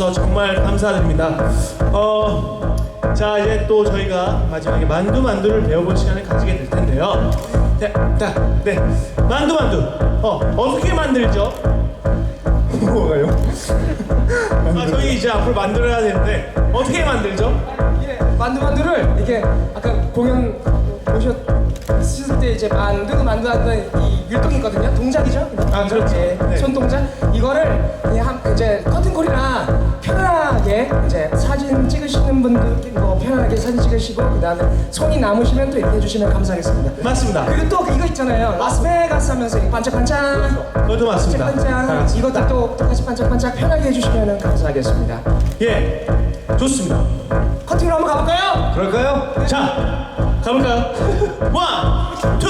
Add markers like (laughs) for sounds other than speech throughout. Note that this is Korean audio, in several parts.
와주셔서 정말 감사드립니다. 어, 자 이제 또 저희가 마지막에 만두 만두를 배워볼 시간을 가지게 될 텐데요. 네, 자, 네, 만두 만두. 어, 어떻게 만들죠? (laughs) 뭐가요? 아, 저희 이제 앞으로 만들어야 되는데 어떻게 만들죠? 예, 만두 만두를 이렇게 아까 공연 보셨 을때 이제 만두 하던 이 율동이 있거든요. 동작이죠? 아, 그렇죠. 예, 네. 손 동작. 이거를 그냥 이제 커튼콜이나 편안하게 이제 사진 찍으시는 분들 뭐 편안하게 사진 찍으시고 그다음에 손이 남으시면 또 이렇게 해주시면 감사하겠습니다. 맞습니다. 그리고 또 이거 있잖아요. 라스베가스 하면서 이 반짝반짝 그것도 맞습니다. 다 반짝반짝. 이것도 또 똑같이 반짝반짝 편하게 해주시면 감사하겠습니다. 예, 좋습니다. 커튼으로 한번 가볼까요? 그럴까요? 자, 가볼까요? 원, 투,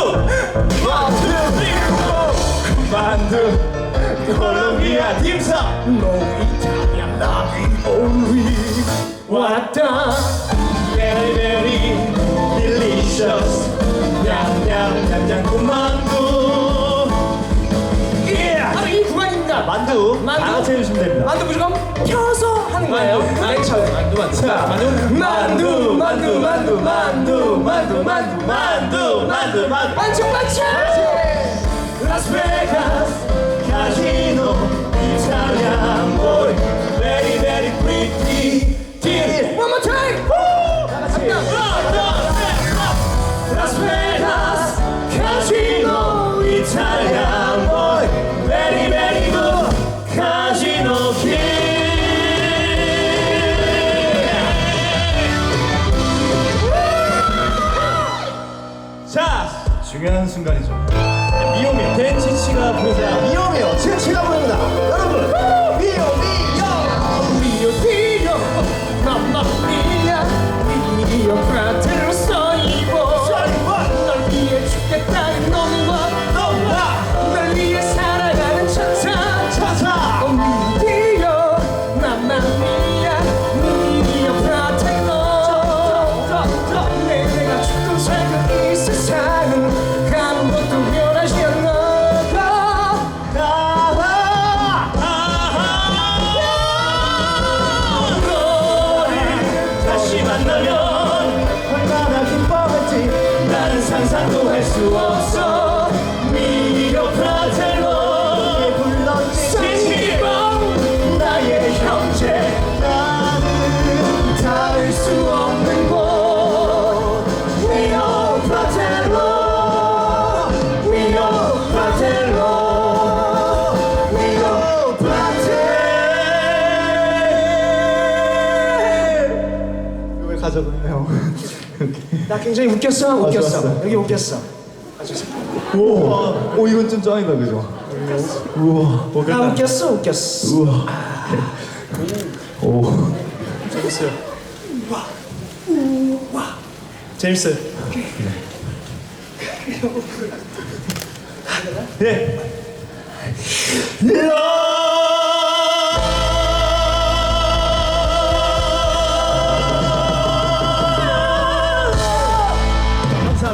원, 투, 쓰리, 포. 만두, 콜롬비아 딤섬. No Italian love only 왔다 Very, very delicious. 냠냠, 냠냠, 군만두. Yeah. 바로 이 구간입니다 만두, 만두. 다 같이 해주시면 됩니다. 만두 무조건 펴서 맨 처음에 만두, 만두. 자, 만두, 만두 만두 만두 만두 만두 만두 만두, 만두, 만두. 반짝 반짝 라스베가스 카지 가져가요. (laughs) 나 굉장히 웃겼어 웃겼어 좋았어. 여기 웃겼어 우와, 오 이건 좀 짱이다 그죠? 우와, 나 웃겼어 웃겼어 우와. 오, 재밌어요. 재밌어요. 네.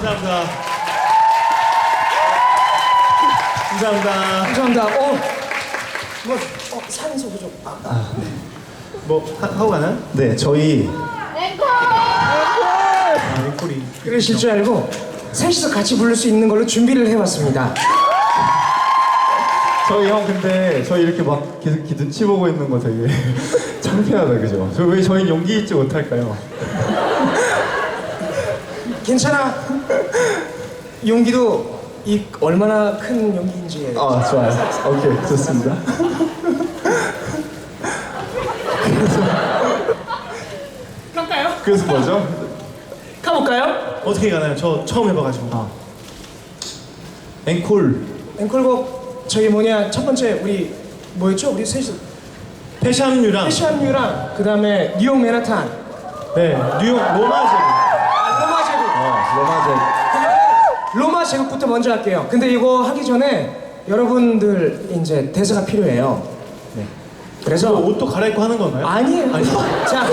감사합니다. 감사합니다. 감사합니다 어, 뭐, 어 사진 소개 좀 아, 뭐 하, 하고 가나요? 네, 저희 아, 앵콜이. 그러실 줄 알고 셋이서 같이 부를 수 있는 걸로 준비를 해봤습니다 저희 형 근데 저희 이렇게 막 계속 기 눈치 보고 있는 거 되게 (laughs) 창피하다 그죠? 저 왜 저희 용기 있지 못할까요? 괜찮아 용기도 이 얼마나 큰 용기인지 아 좋아요. 오케이 좋습니다. 갈까요? 그래서 뭐죠? 가볼까요? 어떻게 가나요? 저 처음 해봐가지고. 아. 앵콜. 앵콜곡 저기 뭐냐 첫 번째 우리 뭐였죠? 우리 셋이서 패션류랑 패션유랑 그 다음에 뉴욕 맨하탄 네 뉴욕 로마제. 아, 로마 제국 어 로마제. 로마 제국부터 먼저 할게요. 근데 이거 하기 전에 여러분들 이제 대사가 필요해요. 네. 저 그래서 옷도 갈아입고 하는 건가요? 아니에요. 아니. (laughs) 자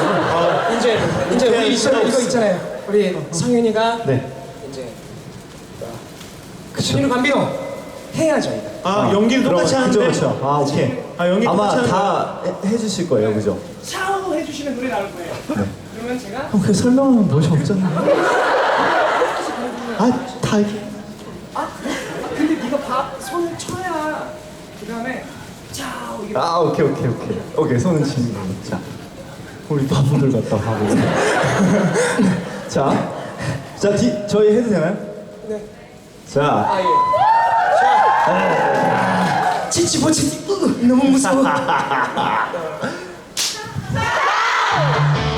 이제 이제 그냥 우리 있어요, 이거, 이거 없어. 있잖아요. 우리 성윤이가 네. 이제 신유 감비노 해야 저희가. 아, 연기를 똑같이 그럼, 하는데 그죠. 아, 오케이. 아, 연기 아마 똑같이 다 해- 해주실 거예요, 그죠? 샤워 해주시면 노래 나올 거예요. 그러면 제가 어, 그 설명하는 멋이 없잖아요. (laughs) 아, 다 이렇게. 아 근데 네가 밥 손을 쳐야 그 다음에 자 이게 아, 오케이, 오케이, 오케이. 오케이, 손은 치는 걸로. 자, 우리 바보들 같다, 바보들. (laughs) 자, 자, 뒤, 저희 해도 되나요? 네. 자, 아 예. 자 치치 보치치 으, 너무 무서워. (laughs) (laughs)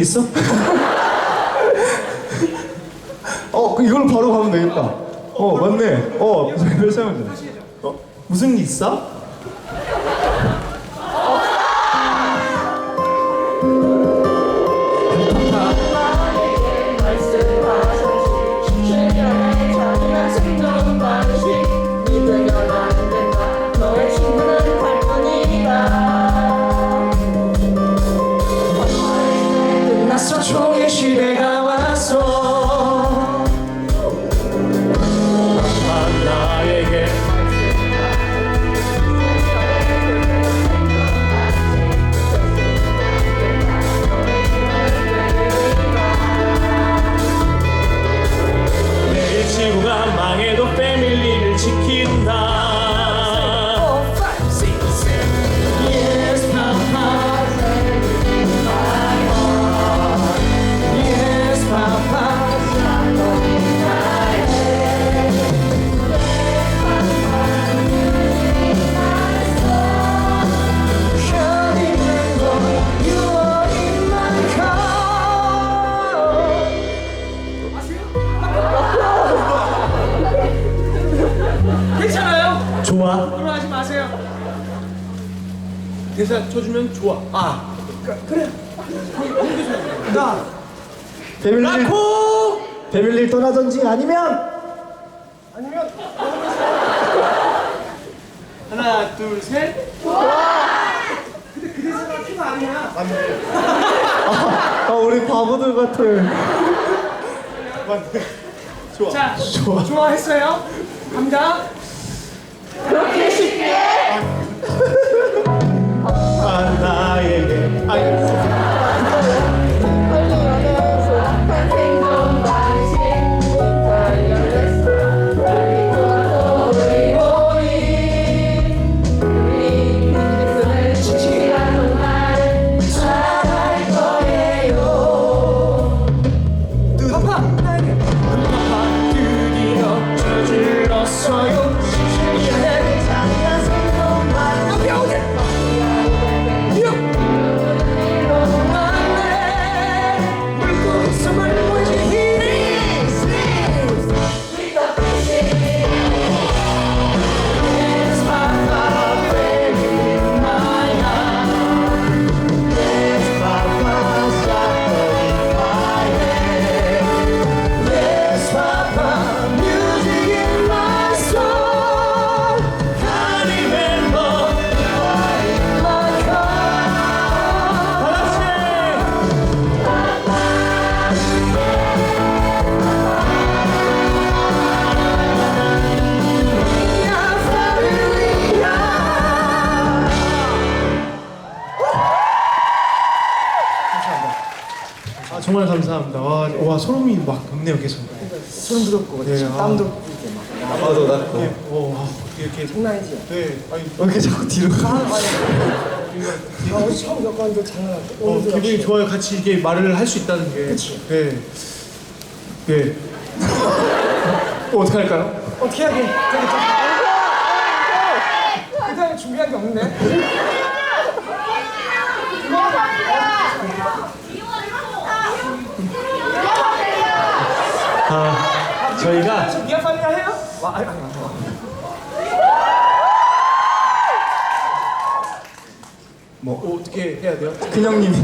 있어? 어, 그 이걸로 바로 가면 되겠다. 어, 맞네. 어, 그래서 하면 돼. 어, 무슨 일 있어? 쳐주면 좋아 아나 패밀리, 라코 패밀리를 떠나든지 아니면 아니면 하나 둘 셋 근데 그 대사가 키가 아니야. 아, 우리 바보들 같아. 좋아 자, 좋아. 좋아했어요? 갑니다. 아 나에게 아 정말 감사합니다. 와, 와 소름이 막 돋네요 계속. 소름 돋고 네, 지금 아. 땀도 이렇게 막 나도 나. 네, 오, 와, 이렇게 장난이지? 네, 아니 왜 이렇게 자꾸 뒤로 가? 아, 아니. 아, 오늘 처음 겪었는데 장난하고. 어, 오늘도 기분이 역시. 좋아요. 같이 이게 말을 할 수 있다는 게. 그치. 네. 네. (laughs) 어, 어떻게 할까요? 어떻게 해야 돼? 되게 좀. 그 다음에 준비한 게 없는데? 아, 저희가 미아 파미아 해요? 와, 아니, 아니, 아니. 뭐 어떻게 해야 돼요? 큰형님이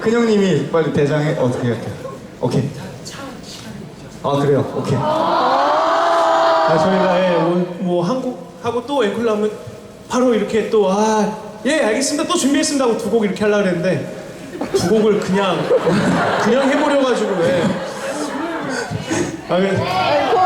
큰형님이 빨리 대장에 어떻게 할게요? 오케이. 아 그래요. 오케이. 아, 저희가 예, 뭐, 뭐 한국 하고 또 앵콜 나오면 바로 이렇게 또 아, 예, 알겠습니다. 또 준비했습니다 하고 두 곡 이렇게 하려고 그랬는데 두 곡을 그냥 그냥 해버려 가지고 예. 아, 그, 가자!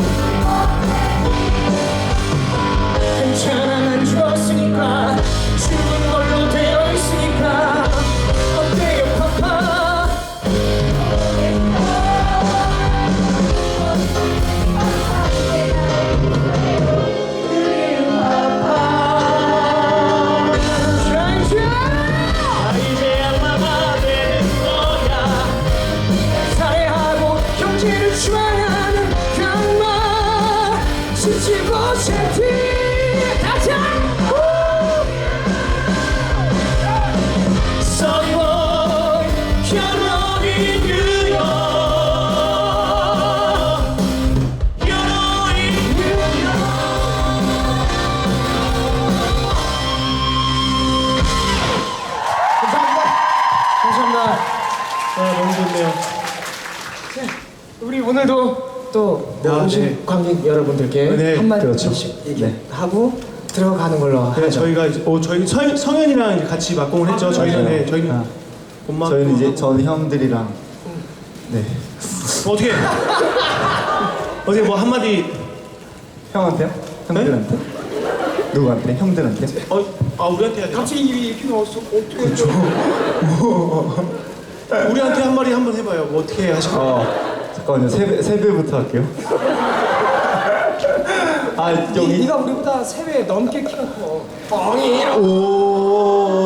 괜찮 오늘도 또 아, 오신 네. 관객 여러분들께 네, 한마디씩 그렇죠. 얘기 네. 하고 들어가는 걸로 네, 하죠 저희가 이제 어 저희 성, 성현이랑 이제 같이 막공을 했죠. 저희는 맞아요. 네, 저희는 아. 엄마 저희는 이제 전 형들이랑 네 어떻게 어떻게 뭐 한마디 형한테요? 형들한테? 누구한테? 형들한테? 어, 아 우리한테 해야 돼. 갑자기 이렇게 나왔어 어떻게 우리한테 한 마디 한번 해봐요. 뭐 어떻게 하실 거예요? 어 잠깐만요 세배 세배부터 할게요. (laughs) 아 이, 여기 네가 우리보다 세 배 넘게 키가 커 뻥이 오.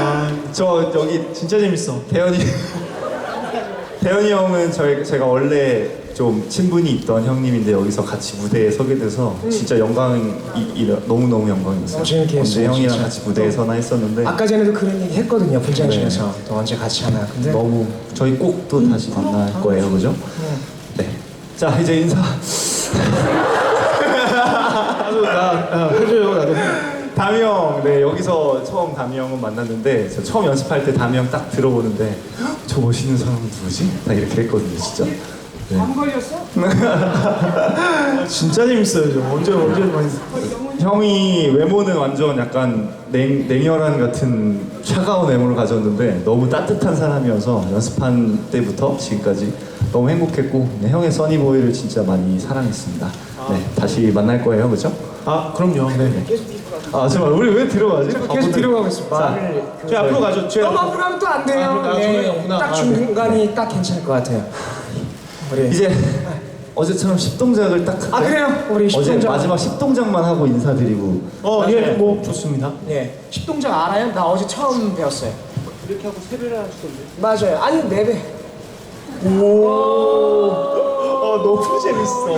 아, (laughs) 저 여기 진짜 재밌어. 대현이 (laughs) 대현이 형은 저희 제가 원래 좀 친분이 있던 형님인데 여기서 같이 무대에 서게 돼서 진짜 영광이 너무 너무 영광이었어요. 너무 재밌게 언제 했어요, 형이랑 진짜. 같이 무대에 서나 했었는데 아까 전에도 그런 얘기 했거든요 분장실에서 네. 또 언제 같이 하나 근데 너무 저희 꼭 또 다시 만날 거예요, 그죠? 네. 자 이제 인사. 나도 나 아, 해줘요 나도. 담이 형, 네 여기서 처음 담이 형은 만났는데 저 처음 연습할 때 담이 형 딱 들어보는데 "헉, 저 멋있는 사람은 누구지? 딱 이렇게 했거든요, 진짜. 네. 안 걸렸어? 아, (laughs) 진짜 재밌어요. 저 언제 언제 많이. 어, 형이 외모는 완전 약간 냉, 냉혈한 같은 차가운 외모를 가졌는데 너무 따뜻한 사람이어서 연습한 때부터 지금까지 너무 행복했고 네, 형의 써니보이를 진짜 많이 사랑했습니다. 네, 다시 만날 거예요, 그죠? 아 그럼요. 네. 아 잠깐 우리 왜 뒤로 가지? 계속 뒤로 가고. 자, 말을 앞으로 가죠. 너무 앞으로. 앞으로 가면 또 안 돼요. 아, 그러니까 저기 없구나. 딱 아, 중간이 딱 괜찮을 것 같아요. 우리 이제 (laughs) 어제처럼 10동작을 딱 아? 그래요? 우리 어제 10동작 마지막 10동작만 하고 인사드리고 어, 예, 뭐 좋습니다. 네, 10동작 알아요? 나 어제 처음 배웠어요. 이렇게 하고 세 배를 하시던데. 맞아요. 아니 네 배. 어, 너무 재밌어.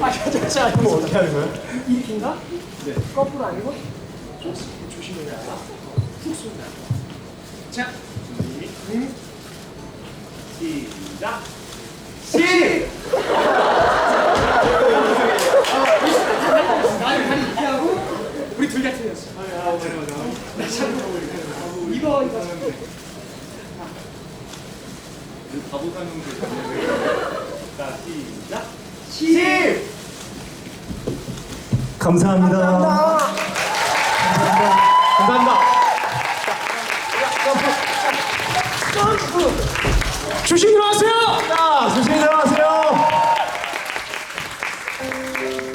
아 진짜 그럼 어떻게 하는 거야? 이렇게인가? 네. 거꾸로 아니고? 쏜다. 자, 시작. 시. 나를 다리 이렇게 하고 우리 둘 다 틀렸어. 이거 이거. 자, 시작. 시. 감사합니다. 감사합니다. 감사합니다.